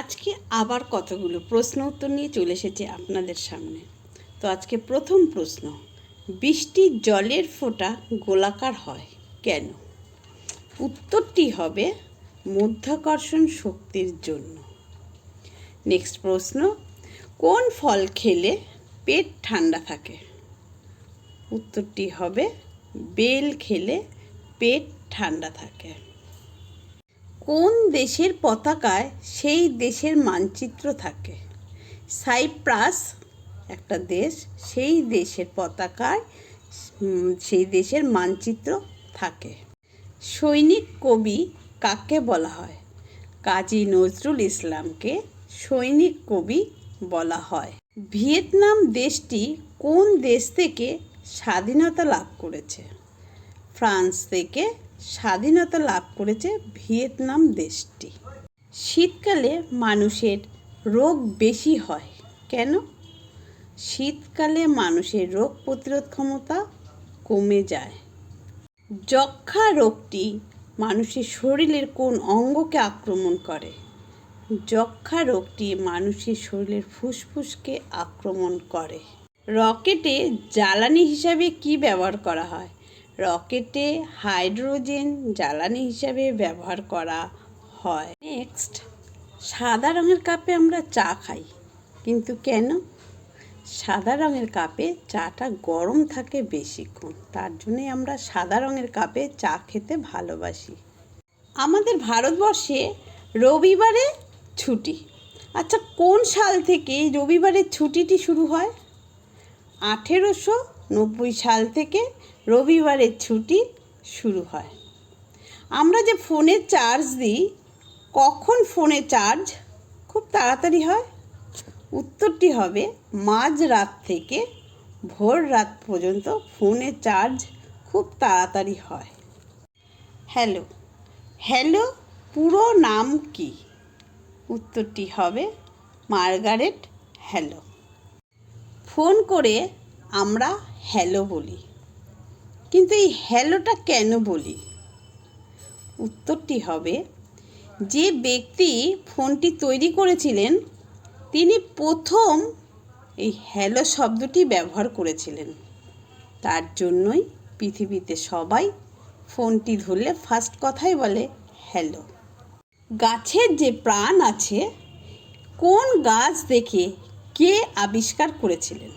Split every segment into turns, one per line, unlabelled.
আজকে আবার কতগুলো প্রশ্ন উত্তর নিয়ে চলে এসেছে আপনাদের সামনে। তো আজকে প্রথম প্রশ্ন বৃষ্টির জলের ফোঁটা গোলাকার হয় কেন? উত্তরটি হবে মধ্যাকর্ষণ শক্তির জন্য। নেক্সট প্রশ্ন, কোন ফল খেলে পেট ঠান্ডা থাকে? উত্তরটি হবে, বেল খেলে পেট ঠান্ডা থাকে। কোন দেশের পতাকায় সেই দেশের মানচিত্র থাকে? সাইপ্রাস একটা দেশ, সেই দেশের পতাকায় সেই দেশের মানচিত্র থাকে। সৈনিক কবি কাকে বলা হয়? কাজী নজরুল ইসলামকে সৈনিক কবি বলা হয়। ভিয়েতনাম দেশটি কোন দেশ থেকে স্বাধীনতা লাভ করেছে? ফ্রান্স থেকে স্বাধীনতা লাভ করেছে ভিয়েতনাম দেশটি। শীতকালে মানুষের রোগ বেশি হয়। কেন? শীতকালে মানুষের রোগ প্রতিরোধ ক্ষমতা কমে যায়। যক্ষা রোগটি মানুষের শরীরের কোন অঙ্গকে আক্রমণ করে? যক্ষা রোগটি মানুষের শরীরের ফুসফুসকে আক্রমণ করে। রকেটে জ্বালানি হিসাবে কি ব্যবহার করা হয়? রকেটে হাইড্রোজেন জ্বালানি হিসাবে ব্যবহার করা হয়। নেক্সট, সাদা রঙের কাপে আমরা চা খাই। কিন্তু কেন? সাদা রঙের কাপে চাটা গরম থাকে বেশিক্ষণ। তার জন্যই আমরা সাদা রঙের কাপে চা খেতে ভালোবাসি। আমাদের ভারতবর্ষে রবিবারে ছুটি। আচ্ছা কোন সাল থেকে রবিবারের ছুটিটি শুরু হয়? আঠেরোশো নব্বই সাল থেকে রবিবারের ছুটি শুরু হয়। আমরা যে ফোনে চার্জ দিই, কখন ফোনে চার্জ? খুব তাড়াতাড়ি হয়। উত্তরটি হবে মাঝ রাত থেকে ভোর রাত পর্যন্ত ফোনে চার্জ খুব তাড়াতাড়ি হয়। হ্যালো হ্যালো, পুরো নাম কি? উত্তরটি হবে মার্গারেট হ্যালো। ফোন করে আমরা হ্যালো বলি। কিন্তু এই হ্যালোটা কেন বলি? উত্তরটি হবে, যে ব্যক্তি ফোনটি তৈরি করেছিলেন, তিনি প্রথম এই হ্যালো শব্দটি ব্যবহার করেছিলেন। তার জন্যই পৃথিবীতে সবাই ফোনটি ধরলে ফার্স্ট কথাই বলে হ্যালো গাছের যে প্রাণ আছে, কোন গাছ দেখে কে আবিষ্কার করেছিলেন?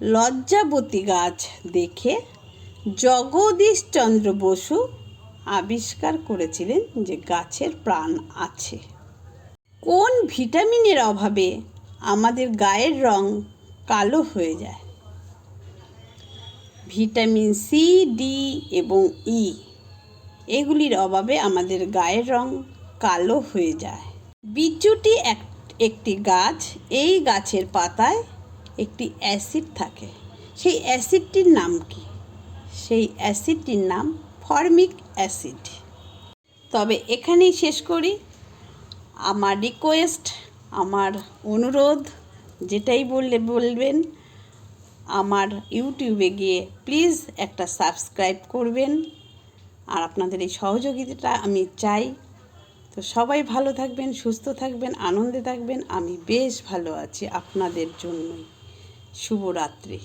লজ্জাবতী গাছ দেখে জগদীশচন্দ্র বসু আবিষ্কার করেছিলেন যে গাছের প্রাণ আছে। কোন ভিটামিনের অভাবে আমাদের গায়ের রং কালো হয়ে যায়? ভিটামিন সি, ডি এবং ই, এগুলির অভাবে আমাদের গায়ের রং কালো হয়ে যায়। বিচুটি এক একটি গাছ এই গাছের পাতায় একটি অ্যাসিড থাকে। সেই অ্যাসিডটির নাম কি? সেই অ্যাসিডটির নাম ফর্মিক অ্যাসিড। তবে এখানেই শেষ করি। আমার রিকোয়েস্ট, আমার অনুরোধ, যেটাই বললে বলবেন, আমার ইউটিউবে গিয়ে প্লিজ একটা সাবস্ক্রাইব করবেন। আর আপনাদের এই সহযোগিতাটা আমি চাই। তো সবাই ভালো থাকবেন, সুস্থ থাকবেন, আনন্দে থাকবেন। আমি বেশ ভালো আছি আপনাদের জন্যই। শুভরাত্রি।